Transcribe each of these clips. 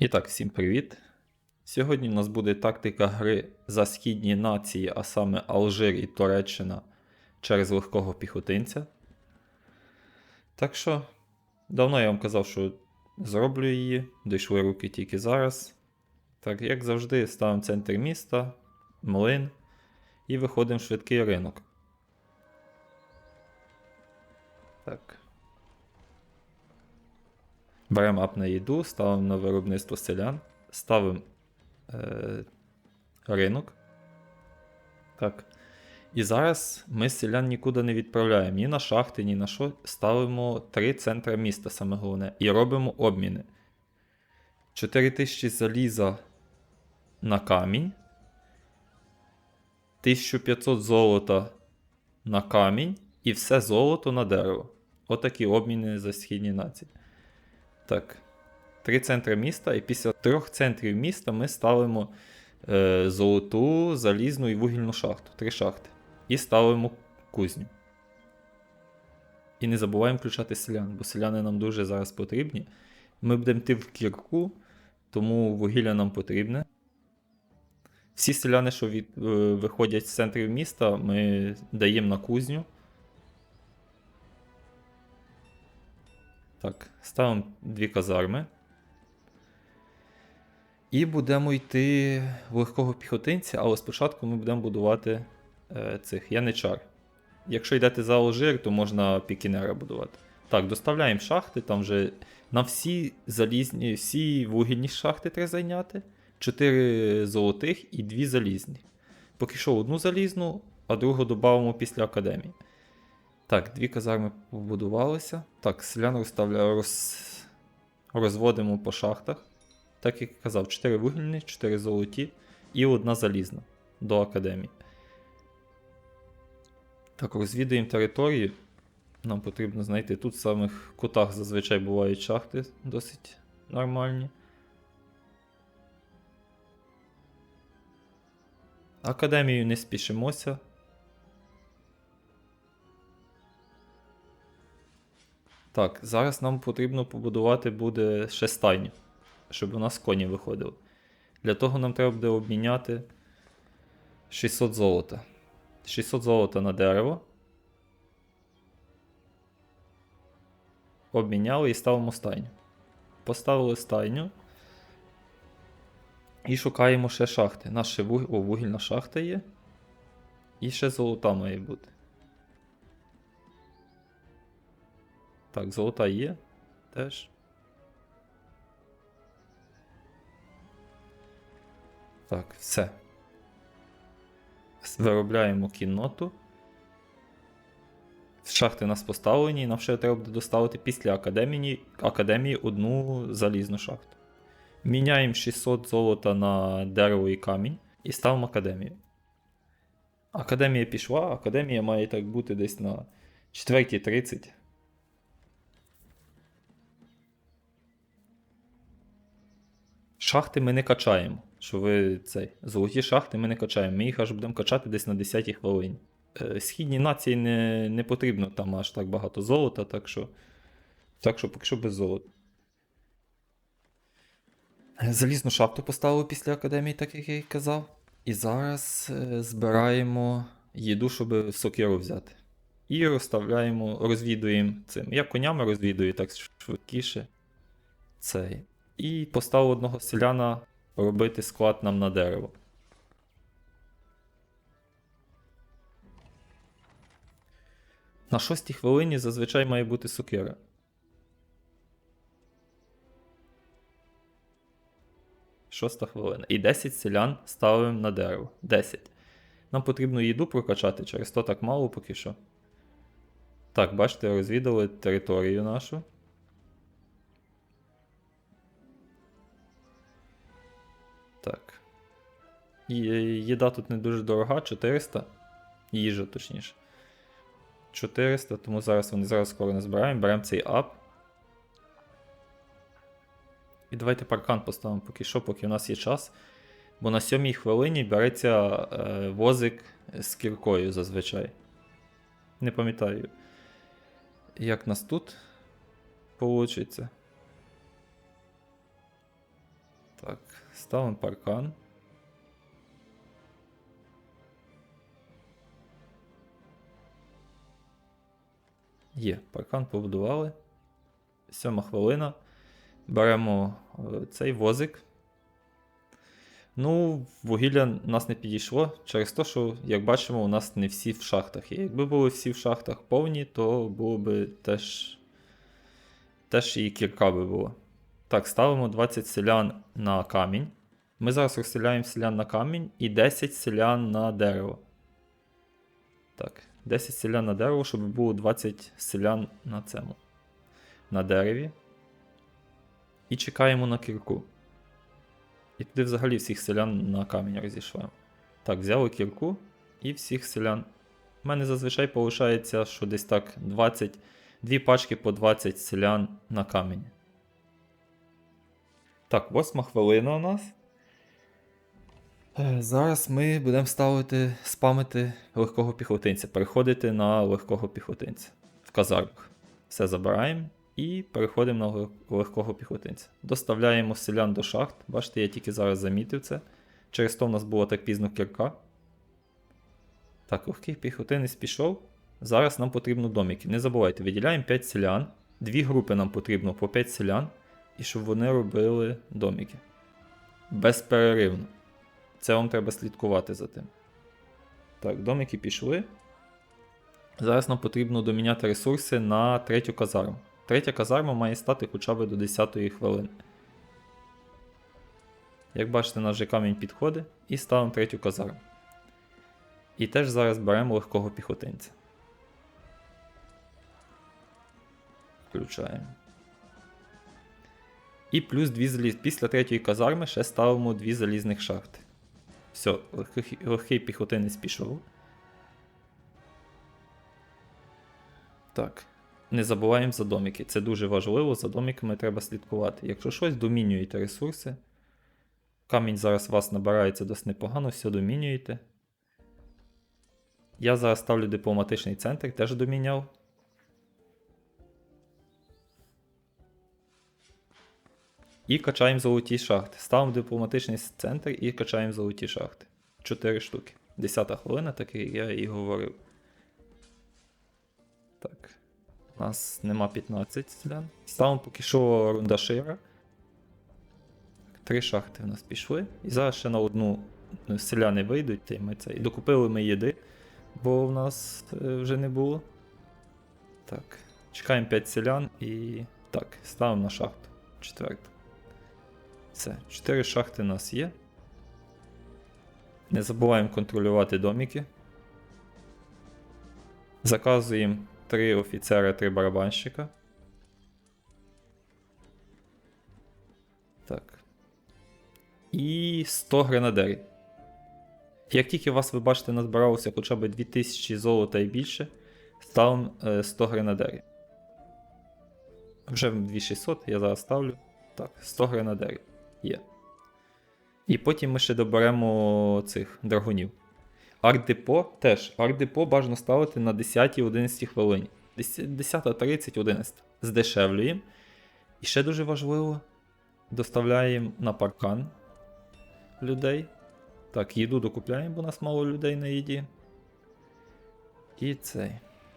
І так, всім привіт. Сьогодні у нас буде тактика гри за східні нації, а саме Алжир і Туреччина через легкого піхотинця. Так що, давно я вам казав, що зроблю її, дійшли руки тільки зараз. Так, як завжди, ставимо центр міста, млин і виходимо в швидкий ринок. Так. Беремо ап на їду, ставимо на виробництво селян, ставимо е, ринок. Так. І зараз ми селян нікуди не відправляємо ні на шахти, ні на що. Ставимо три центри міста, саме головне, і робимо обміни. 4000 заліза на камінь. 1500 золота на камінь і все золото на дерево. Отакі обміни за східні нації. Так. Три центри міста, і після трьох центрів міста ми ставимо е, золоту, залізну і вугільну шахту. Три шахти. І ставимо кузню. І не забуваємо включати селян, бо селяни нам дуже зараз потрібні. Ми будемо йти в кірку, тому вугілля нам потрібне. Всі селяни, що від, е, виходять з центрів міста, ми даємо на кузню. Так, ставимо дві казарми. І будемо йти легкого піхотинця, але спочатку ми будемо будувати е, цих яничар. Якщо йдете за Алжир, то можна пікінера будувати. Так, доставляємо шахти, там вже на всі залізні, всі вугільні шахти треба зайняти. 4 золотих і 2 залізні. Поки що одну залізну, а другу додамо після академії. Так, дві казарми побудувалися. Так, селян розставляю, роз... розводимо по шахтах. Так як казав, 4 вугільні, 4 золоті і одна залізна до академії. Так, розвідуємо територію. Нам потрібно знайти. Тут в самих кутах зазвичай бувають шахти досить нормальні. Академію не спішимося. Так, зараз нам потрібно побудувати буде ще стайню, щоб у нас коні виходили. Для того нам треба буде обміняти 600 золота. 600 золота на дерево. Обміняли і ставимо стайню. Поставили стайню. І шукаємо ще шахти. Наша вуг... Вугільна шахта є. І ще золота має бути. Так, золота є теж. Так, все. Виробляємо кінноту. Шахти у нас поставлені, і нам ще треба буде доставити після академії, академії одну залізну шахту. Міняємо 600 золота на дерево і камінь і ставимо академію. Академія пішла, академія має так бути десь на 4.30. Шахти ми не качаємо. Що ви цей. Золоті шахти ми не качаємо. Ми їх аж будемо качати десь на 10 хвилині. Е, Східній нації не не потрібно там аж так багато золота, так що. Так що поки що без золота. Залізну шахту поставили після академії, так як я і казав. І зараз е, збираємо їду, щоб сокиру взяти. І розставляємо, розвідуємо цим. Я конями розвідую так швидкіше. Цей. І поставив одного селяна робити склад нам на дерево. На шостій хвилині зазвичай має бути сокира. Шоста хвилина. І 10 селян ставимо на дерево. 10. Нам потрібно їду прокачати, через то так мало поки що. Так, бачите, розвідали територію нашу. Їда тут не дуже дорога, 400. Їжа, точніше. 400, тому зараз вони зараз скоро не збираємо. Беремо цей ап. І давайте паркан поставимо поки що, поки у нас є час. Бо на сьомій хвилині береться е, возик з кіркою зазвичай. Не пам'ятаю, як нас тут вийде. Так, ставимо паркан. Є, паркан побудували. Сьома хвилина. Беремо е, цей возик. Ну, вугілля нас не підійшло через те, що, як бачимо, у нас не всі в шахтах є. Якби були всі в шахтах повні, то було би теж. Теж і кірка би було. Так, ставимо 20 селян на камінь. Ми зараз розселяємо селян на камінь і 10 селян на дерево. Так, 10 селян на дерево, щоб було 20 селян на цьому. На дереві. І чекаємо на кірку. І туди взагалі всіх селян на камінь розійшли. Так, взяли кірку і всіх селян. У мене зазвичай виходить, що десь так 20, дві пачки по 20 селян на камінь. Так, восьма хвилина у нас. Е, Зараз ми будемо ставити спамити легкого піхотинця, переходити на легкого піхотинця в казармах. Все забираємо і переходимо на легкого піхотинця. Доставляємо селян до шахт. Бачите, я тільки зараз замітив це. Через то в нас була так пізно кірка. Так, легкий піхотинець пішов. Зараз нам потрібно домики. Не забувайте, виділяємо 5 селян. Дві групи нам потрібно по 5 селян. І щоб вони робили домики. Безперервно. Це вам треба слідкувати за тим. Так, домики пішли. Зараз нам потрібно доміняти ресурси на третю казарму. Третя казарма має стати хоча б до 10 хвилини. Як бачите, наш же камінь підходить і ставимо третю казарму. І теж зараз беремо легкого піхотинця. Включаємо. І плюс дві заліз... після третьої казарми ще ставимо дві залізних шахти. Все, легкий, легкий піхотинець пішов. Так. Не забуваємо за домики. Це дуже важливо, за домиками треба слідкувати. Якщо щось, домінюєте ресурси. Камінь зараз у вас набирається досить непогано, все домінюєте. Я зараз ставлю дипломатичний центр, теж доміняв. І качаємо золоті шахти. Ставимо дипломатичний центр і качаємо золоті шахти. 4 штуки. 10 хвилина, так як я і говорив. Так. У нас нема 15 селян. Ставимо поки що рундашира. Три шахти в нас пішли. І зараз ще на одну ну, селяни вийдуть, і ми це. І докупили ми їди, бо в нас е, вже не було. Так. Чекаємо 5 селян і. Так, ставимо на шахту. Четверту. Все, 4 шахти у нас є. Не забуваємо контролювати домики. Заказуємо 3 офіцера, 3 барабанщика. Так. І 100 гренадерів. Як тільки вас, ви бачите, назбиралося хоча б 2000 золота і більше, ставимо е, 100 гренадерів. Вже 2600 я зараз ставлю. Так, 100 гренадерів. Є. І потім ми ще доберемо цих драгунів. Арт-депо теж. Арт-депо бажано ставити на 10-11 хвилині. 10.30, 11. Здешевлюємо. І ще дуже важливо, доставляємо на паркан людей. Так, їду докупляємо, бо у нас мало людей на їді. І цей.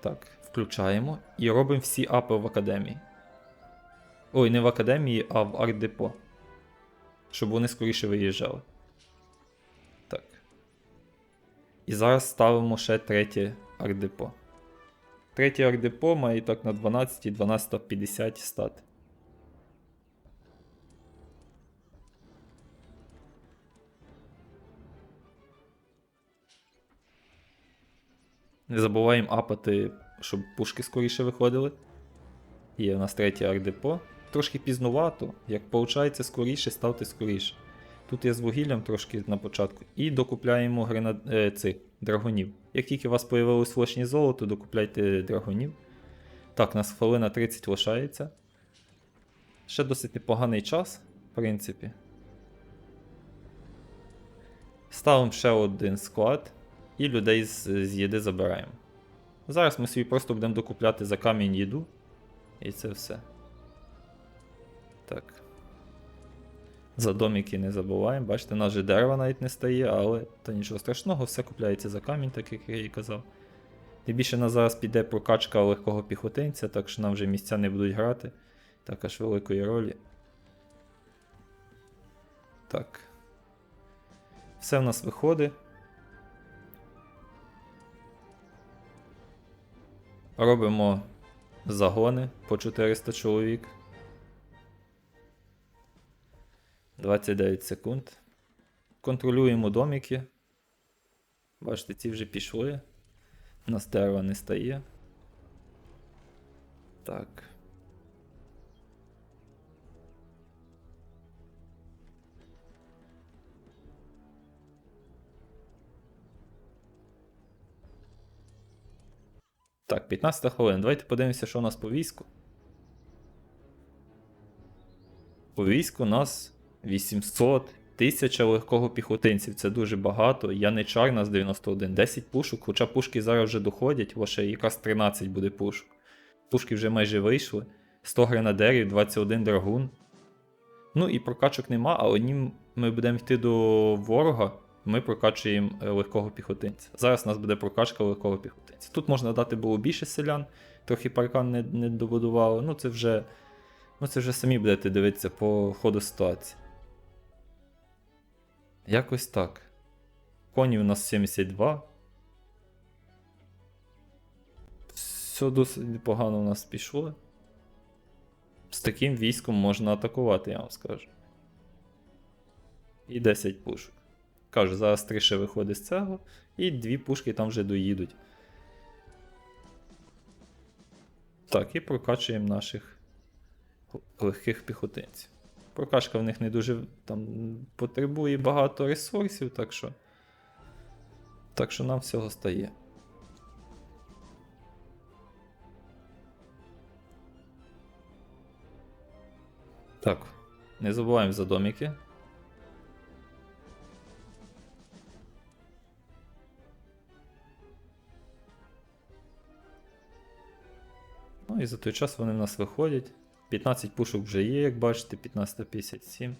Так, включаємо і робимо всі апи в академії. Ой, не в академії, а в арт-депо. Щоб вони скоріше виїжджали. Так. І зараз ставимо ще третє арт-депо. Третє арт-депо має так на 12 і 12.50 стати. Не забуваємо апати, щоб пушки скоріше виходили. Є у нас третє арт-депо. Трошки пізнувато, як виходить скоріше, ставте скоріше. Тут я з вугіллям трошки на початку. І докупляємо гренад... е, цих драгонів. Як тільки у вас появилось флешні золото, докупляйте драгонів. Так, нас хвилина 30 лишається. Ще досить непоганий час, в принципі. Ставимо ще один склад і людей з, з їди забираємо. Зараз ми собі просто будемо докупляти за камінь їду. І це все. Так. За доміки не забуваємо. Бачите, нас же дерева навіть не стає, але то нічого страшного, все купляється за камінь, так як я і казав. Тим більше на зараз піде прокачка легкого піхотинця, так що нам вже місця не будуть грати. Так аж великої ролі. Так. Все в нас виходить. Робимо загони по 400 чоловік. 29 секунд. Контролюємо доміки. Бачите, ці вже пішли. У нас дерева не стає. Так. Так, 15 хвилин. Давайте подивимося, що у нас по війську. По війську у нас 800 тисяча легкого піхотинців. Це дуже багато. Яничар у нас 91, 10 пушок, хоча пушки зараз вже доходять, лише якраз 13 буде пушок. Пушки вже майже вийшли. 100 гренадерів, 21 драгун. Ну і прокачок нема, а однім ми будемо йти до ворога, ми прокачуємо е, легкого піхотинця. Зараз у нас буде прокачка легкого піхотинця. Тут можна дати було більше селян, трохи паркан не, не добудували. Ну це вже. Ну це вже самі будете дивитися по ходу ситуації. Якось так. Коні у нас 72. Все досить непогано у нас пішло. З таким військом можна атакувати, я вам скажу. І 10 пушок. Кажу, зараз 3 ще виходить з цього, і дві пушки там вже доїдуть. Так, і прокачуємо наших легких піхотинців. Прокачка в них не дуже там потребує багато ресурсів, так що. Так що нам всього стає. Так, не забуваємо за доміки. Ну і за той час вони в нас виходять. 15 пушок вже є, як бачите, 1557.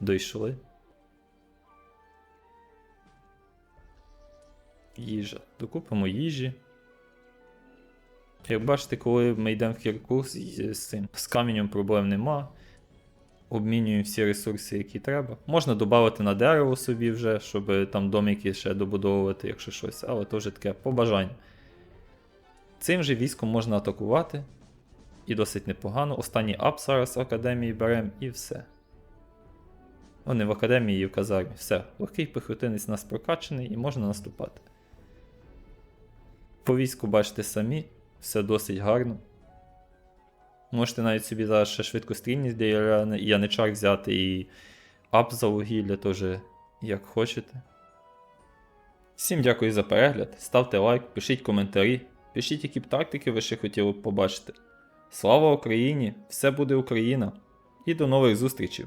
Дійшли. Їжа. Докупимо їжі. Як бачите, коли ми йдемо в Кіркур з, з цим з каменем проблем нема. Обмінюємо всі ресурси, які треба. Можна додати на дерево собі вже, щоб там домики ще добудовувати, якщо щось, але то вже таке побажання. Цим же військом можна атакувати. І досить непогано. Останній ап зараз в академії беремо і все. Вони в академії і в казармі. Все, легкий піхотинець у нас прокачаний і можна наступати. По війську бачите самі, все досить гарно. Можете навіть собі зараз ще швидкострільність для Яни- яничар взяти і ап за вугілля теж як хочете. Всім дякую за перегляд. Ставте лайк, пишіть коментарі, пишіть, які б тактики ви ще хотіли б побачити. Слава Україні! Все буде Україна! І до нових зустрічей!